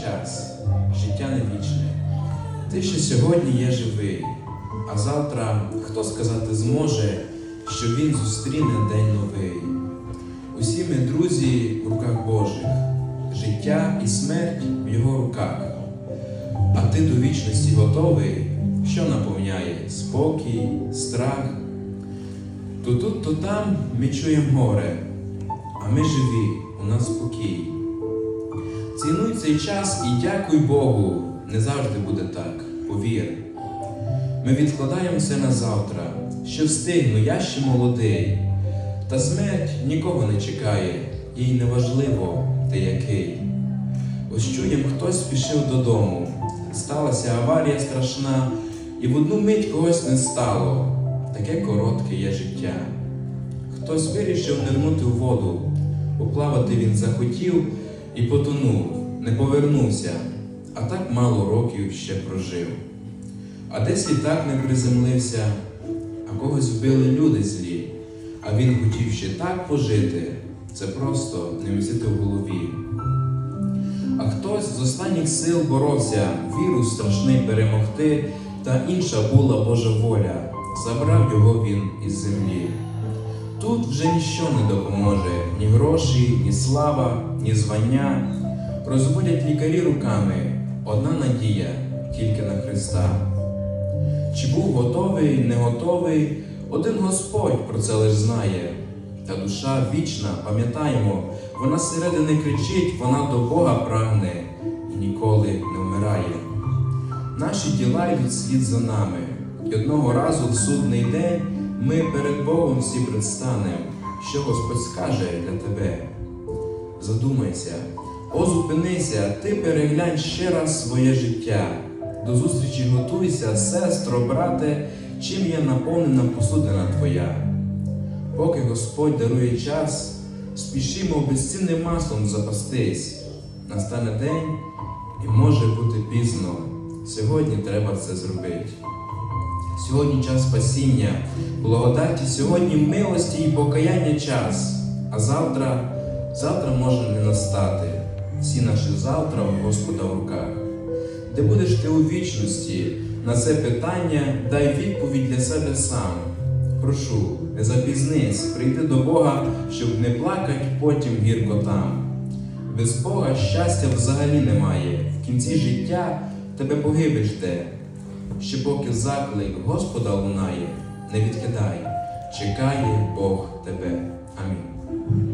час, життя не вічне. Ти ще сьогодні є живий, а завтра хто сказати зможе, що він зустріне день новий. Усі ми друзі в руках Божих, життя і смерть в його руках. А ти до вічності готовий, що наповняє спокій, страх. То тут, то там ми чуємо горе, а ми живі, у нас спокій. Цей час і дякуй Богу, не завжди буде так, повір. Ми відкладаємо все на завтра, що встигну, я ще молодий. Та смерть нікого не чекає, їй не важливо, ти який. Ось чуєм, хтось спішив додому. Сталася аварія страшна, і в одну мить когось не стало. Таке коротке є життя. Хтось вирішив нирнути в воду, поплавати він захотів і потонув, не повернувся, а так мало років ще прожив. А десь літак не приземлився, а когось вбили люди злі, а він хотів ще так пожити, це просто не містити в голові. А хтось з останніх сил боровся, віру страшний перемогти, та інша була Божа воля, забрав його він із землі. Тут вже ніщо не допоможе, ні гроші, ні слава, ні звання. Розводять лікарі руками, одна надія тільки на Христа. Чи був готовий, не готовий, один Господь про це лиш знає. Та душа вічна, пам'ятаємо, вона зсередини кричить, вона до Бога прагне і ніколи не вмирає. Наші діла йдуть слід за нами, і одного разу в судний день ми перед Богом всі предстанемо, що Господь скаже для тебе. Задумайся, о, зупинися, ти переглянь ще раз своє життя. До зустрічі готуйся, сестро, брате, чим є наповнена посудина твоя. Поки Господь дарує час, спішимо безцінним маслом запастись. Настане день і може бути пізно. Сьогодні треба це зробити. Сьогодні час спасіння, благодаті, сьогодні милості і покаяння час, а завтра, завтра може не настати. Всі наші завтра у Господа в руках. Де будеш ти у вічності? На це питання дай відповідь для себе сам. Прошу, не запізнись, прийди до Бога, щоб не плакать потім гірко там. Без Бога щастя взагалі немає. В кінці життя тебе погибель жде. Ще поки заклик Господа лунає, не відкидай, чекає Бог тебе. Амінь.